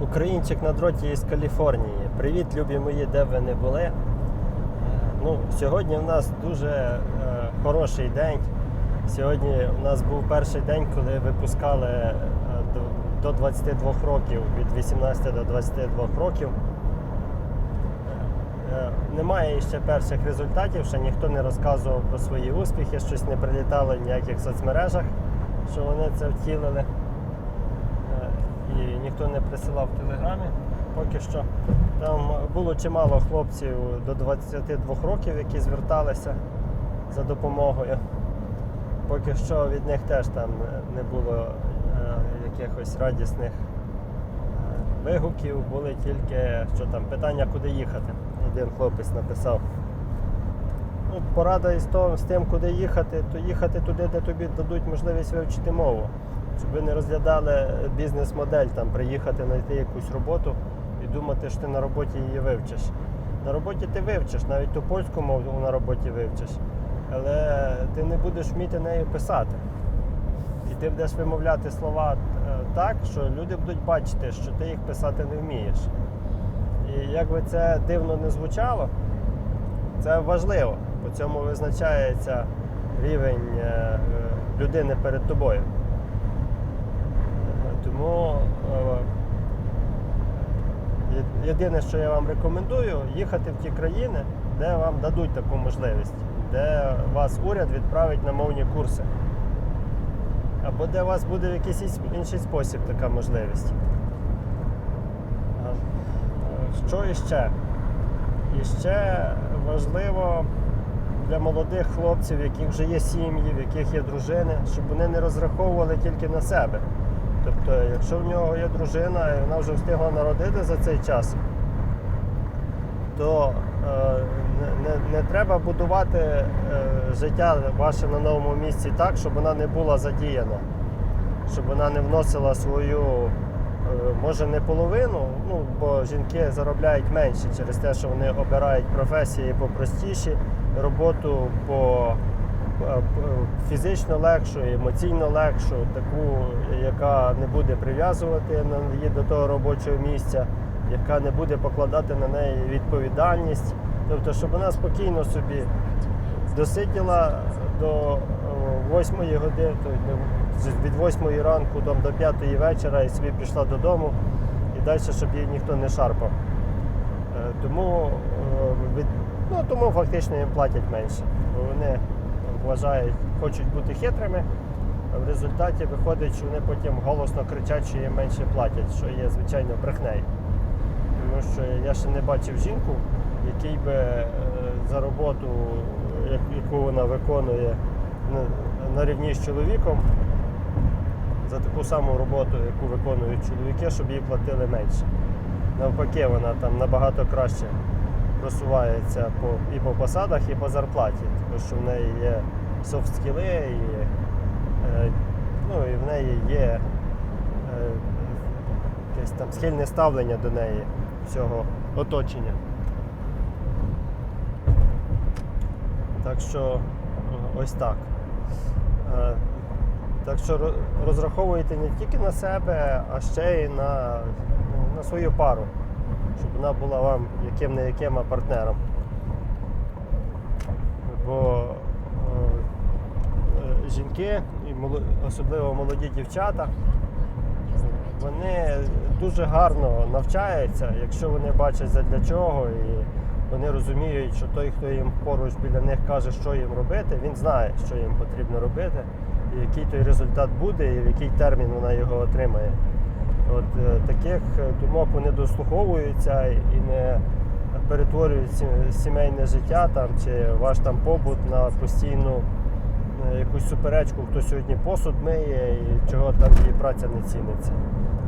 Українчик на дроті із Каліфорнії. Привіт, любі мої, де ви не були. Е, Ну, сьогодні в нас дуже е, хороший день. Сьогодні у нас був перший день, коли випускали е, до, до 22 років, від 18 до 22 років. Е, е, Немає ще перших результатів, ще ніхто не розказував про свої успіхи, щось не прилітало в ніяких соцмережах, що вони це втілили. І ніхто не присилав в телеграмі поки що. Там було чимало хлопців до 22 років, які зверталися за допомогою. Поки що від них теж там не було е, якихось радісних е, вигуків, були тільки що там питання, куди їхати. Один хлопець написав. Ну, порада із того, з тим, куди їхати, то їхати туди, де тобі дадуть можливість вивчити мову. Щоб ви не розглядали бізнес-модель, там приїхати, знайти якусь роботу і думати, що ти на роботі її вивчиш. На роботі ти вивчиш, навіть ту польську мову на роботі вивчиш, але ти не будеш вміти нею писати. І ти будеш вимовляти слова е, так, що люди будуть бачити, що ти їх писати не вмієш. І як би це дивно не звучало, це важливо. По цьому визначається рівень е, е, людини перед тобою. Тому е, єдине, що я вам рекомендую, їхати в ті країни, де вам дадуть таку можливість, де вас уряд відправить на мовні курси. Або де у вас буде в якийсь інший спосіб така можливість. Е, Що іще? І ще важливо для молодих хлопців, в яких вже є сім'ї, в яких є дружини, щоб вони не розраховували тільки на себе. Тобто, якщо в нього є дружина і вона вже встигла народити за цей час, то е, не, не, не треба будувати е, життя ваше на новому місці так, щоб вона не була задіяна, щоб вона не вносила свою, е, може не половину, ну, бо жінки заробляють менше через те, що вони обирають професії попростіші, роботу по фізично легшу, емоційно легшу, таку, яка не буде прив'язувати її до того робочого місця, яка не буде покладати на неї відповідальність. Тобто, щоб вона спокійно собі досиділа до 8 години, від 8 ранку там, до 5 вечора і собі пішла додому і далі, щоб її ніхто не шарпав. Е, Тому, е, ну, тому фактично їм платять менше. Бо вони вважають, хочуть бути хитрими, в результаті виходить, що вони потім голосно кричать, що їм менше платять, що є звичайно брехнею. Тому що я ще не бачив жінку, який би е, за роботу, яку вона виконує на рівні з чоловіком, за таку саму роботу, яку виконують чоловіки, щоб їй платили менше. Навпаки, вона там набагато краще просувається по, і по посадах, і по зарплаті, тому що в неї є софт скіли і, е, ну, і в неї є е, якесь там схильне ставлення до неї всього оточення. Так що е, ось так. Так що розраховуйте не тільки на себе, а ще й на, на свою пару, щоб вона була вам яким не яким а партнером. Бо е, жінки, і особливо молоді дівчата, вони дуже гарно навчаються, якщо вони бачать задля чого, і вони розуміють, що той, хто їм поруч біля них каже, що їм робити, він знає, що їм потрібно робити, і який той результат буде, і в який термін вона його отримає. От е, таких думок вони дослуховуються і не перетворюють сімейне життя там, чи ваш там побут на постійну е, якусь суперечку, хто сьогодні посуд миє і чого там її праця не ціниться.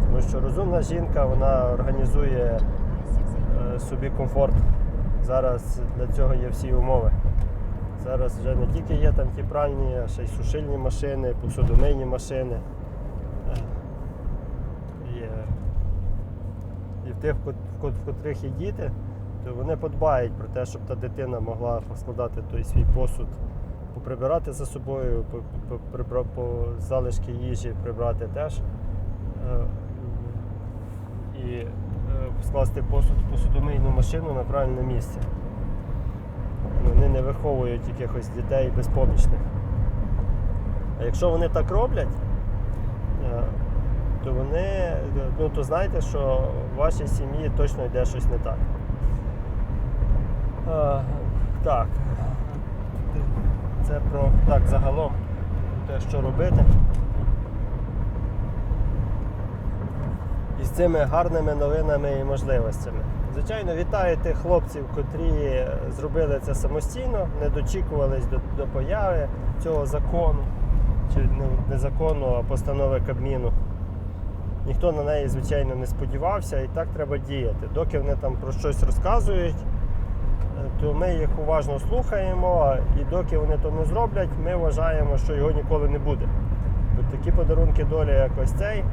Тому що розумна жінка вона організує е, собі комфорт. Зараз для цього є всі умови. Зараз вже не тільки є там ті пральні, а ще й сушильні машини, посудомийні машини. Е. І в тих, в котрих є діти, то вони подбають про те, щоб та дитина могла поскладати той свій посуд, поприбирати за собою, по, по, залишки їжі прибрати теж. Е, І скласти посуд в посудомийну машину на правильне місце. Вони не виховують якихось дітей безпомічних. А якщо вони так роблять, е, то вони, ну то знайте, що в вашій сім'ї точно йде щось не так. Е, Так. Це про так загалом те, що робити. І з цими гарними новинами і можливостями. Звичайно, вітаю тих хлопців, котрі зробили це самостійно, не дочікувались до, до появи цього закону, чи не, не закону, а постанови Кабміну. Ніхто на неї, звичайно, не сподівався, і так треба діяти. Доки вони там про щось розказують, то ми їх уважно слухаємо, і доки вони то не зроблять, ми вважаємо, що його ніколи не буде. Такі подарунки долі, як ось цей, е,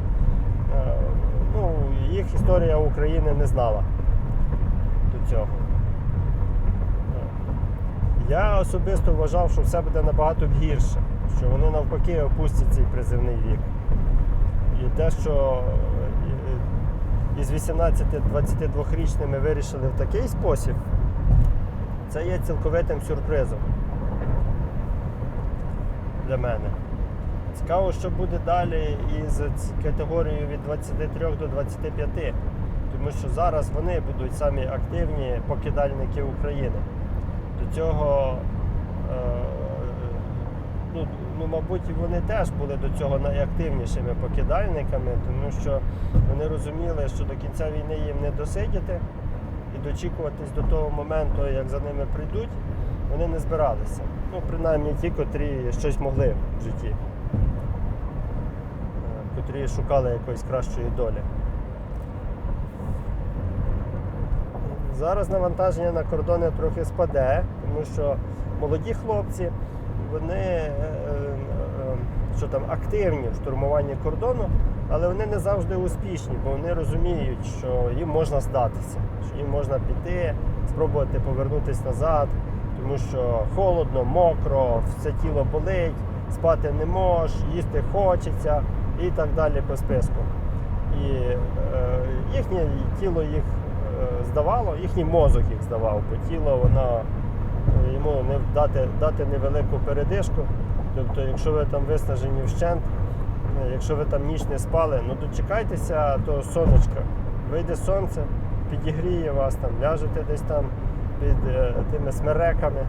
ну, їх історія України не знала до цього. Е, Я особисто вважав, що все буде набагато гірше, що вони навпаки опустять цей призивний вік. І те, що е, із 18-22-річними вирішили в такий спосіб, це є цілковитим сюрпризом для мене. Цікаво, що буде далі із категорією від 23 до 25, тому що зараз вони будуть самі активні покидальники України. До цього, е, ну, ну, мабуть, вони теж були до цього найактивнішими покидальниками, тому що вони розуміли, що до кінця війни їм не досидіти дочікуватись до того моменту, як за ними прийдуть, вони не збиралися. Ну, принаймні ті, котрі щось могли в житті, е, котрі шукали якоїсь кращої долі. Зараз навантаження на кордони трохи спаде, тому що молоді хлопці, вони е, е, що там активні в штурмуванні кордону, але вони не завжди успішні, бо вони розуміють, що їм можна здатися, що їм можна піти, спробувати повернутися назад, тому що холодно, мокро, все тіло болить, спати не можеш, їсти хочеться і так далі по списку. І е, їхнє тіло їх е, здавало, їхній мозок їх здавав, бо тіло воно йому не дати, дати невелику передишку. Тобто, якщо ви там виснажені вщент, якщо ви там ніч не спали, ну дочекайтеся того сонечка. Вийде сонце, підігріє вас там, ляжете десь там під е, тими смереками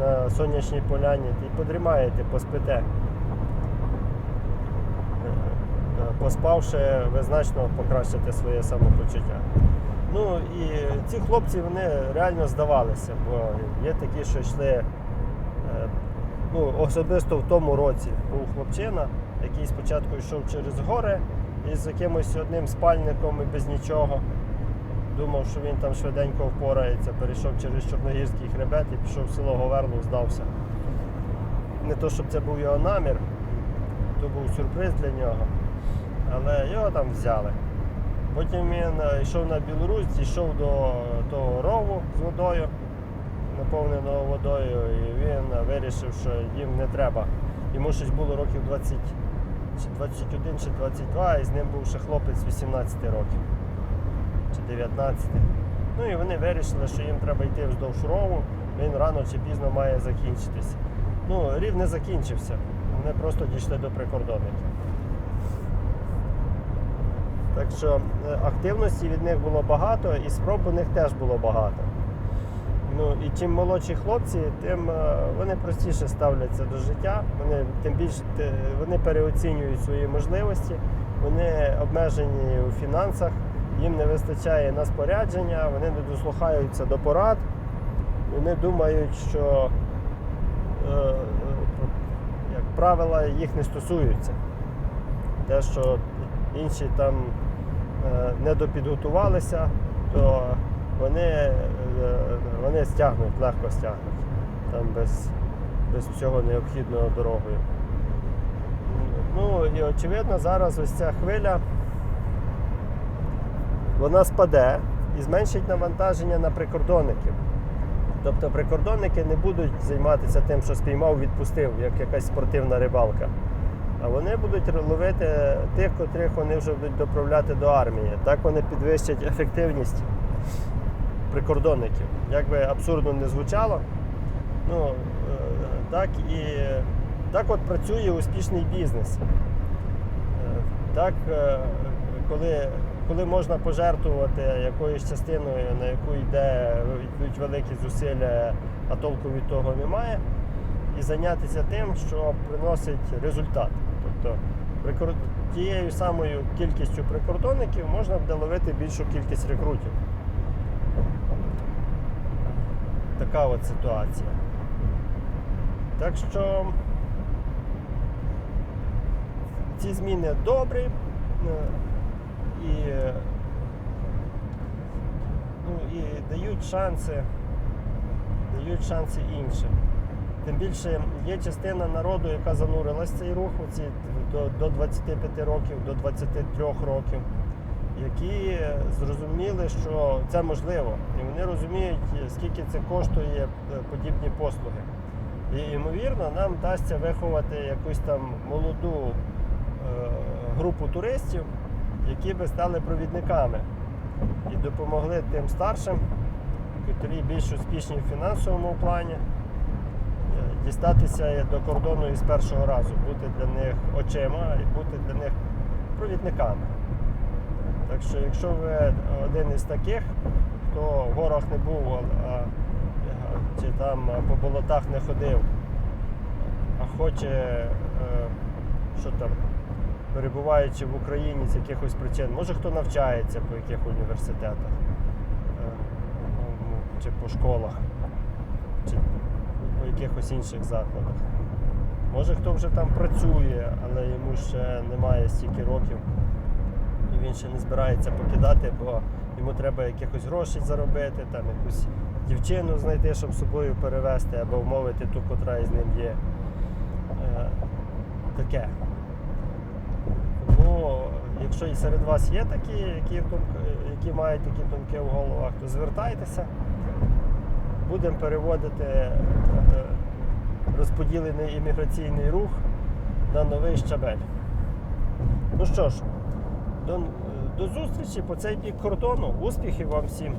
на сонячній поляні і подрімаєте, поспите. Е, Поспавши, ви значно покращите своє самопочуття. Ну і ці хлопці вони реально здавалися, бо є такі, що йшли. е, Ну, особисто в тому році був хлопчина, який спочатку йшов через гори із якимось одним спальником і без нічого. Думав, що він там швиденько впорається, перейшов через Чорногірський хребет і пішов в село Говерло, здався. Не то, щоб це був його намір, то був сюрприз для нього, але його там взяли. Потім він е, йшов на Білорусь, дійшов до того рову з водою, наповненого водою, і він вирішив, що їм не треба. Йому щось було років 20, чи 21 чи 22, і з ним був ще хлопець 18 років чи 19. Ну і вони вирішили, що їм треба йти вздовж рову, він рано чи пізно має закінчитися. Ну, рів не закінчився. Вони просто дійшли до прикордонників. Так що е, активності від них було багато і спроб у них теж було багато. Ну і чим молодші хлопці, тим е, вони простіше ставляться до життя, вони тим більше вони переоцінюють свої можливості, вони обмежені у фінансах, їм не вистачає на спорядження, вони не дослухаються до порад, вони думають, що е, е, як правила їх не стосуються. Те, що інші там е, не допідготувалися, то вони, вони стягнуть, легко стягнуть, там без, без всього необхідного дорогою. Ну і очевидно, зараз ось ця хвиля вона спаде і зменшить навантаження на прикордонників. Тобто прикордонники не будуть займатися тим, що спіймав, відпустив, як якась спортивна рибалка. А вони будуть ловити тих, котрих вони вже будуть доправляти до армії. Так вони підвищать ефективність прикордонників. Як би абсурдно не звучало, ну, е, так і так от працює успішний бізнес. Е, Так, е, коли, коли можна пожертвувати якоюсь частиною, на яку йде, йдуть великі зусилля, а толку від того немає, і зайнятися тим, що приносить результат. Тобто тією самою кількістю прикордонників можна буде ловити більшу кількість рекрутів. Така от ситуація. Так що ці зміни добрі е, і, ну, і дають шанси, дають шанси іншим. Тим більше є частина народу, яка занурилась в цей рух оці до, до 25 років, до 23 років, які зрозуміли, що це можливо. І вони розуміють, скільки це коштує е, подібні послуги. І ймовірно, нам вдасться виховати якусь там молоду е, групу туристів, які би стали провідниками і допомогли тим старшим, які більш успішні в фінансовому плані, е, дістатися до кордону із першого разу, бути для них очима і бути для них провідниками. Так що, якщо ви один із таких, хто в горах не був, а, чи там по болотах не ходив, а хоче, е, що там, перебуваючи в Україні з якихось причин, може хто навчається по яких університетах, е, ну, чи по школах, чи по якихось інших закладах. Може хто вже там працює, але йому ще немає стільки років він ще не збирається покидати, бо йому треба якихось грошей заробити, там якусь дівчину знайти, щоб собою перевезти або вмовити ту, котра із ним є. Е, таке. Тому, якщо і серед вас є такі, які, які мають такі думки в головах, то звертайтеся. Будемо переводити е, розподілений імміграційний рух на новий щабель. Ну що ж, до, до зустрічі по цей бік кордону. Успіхів вам всім!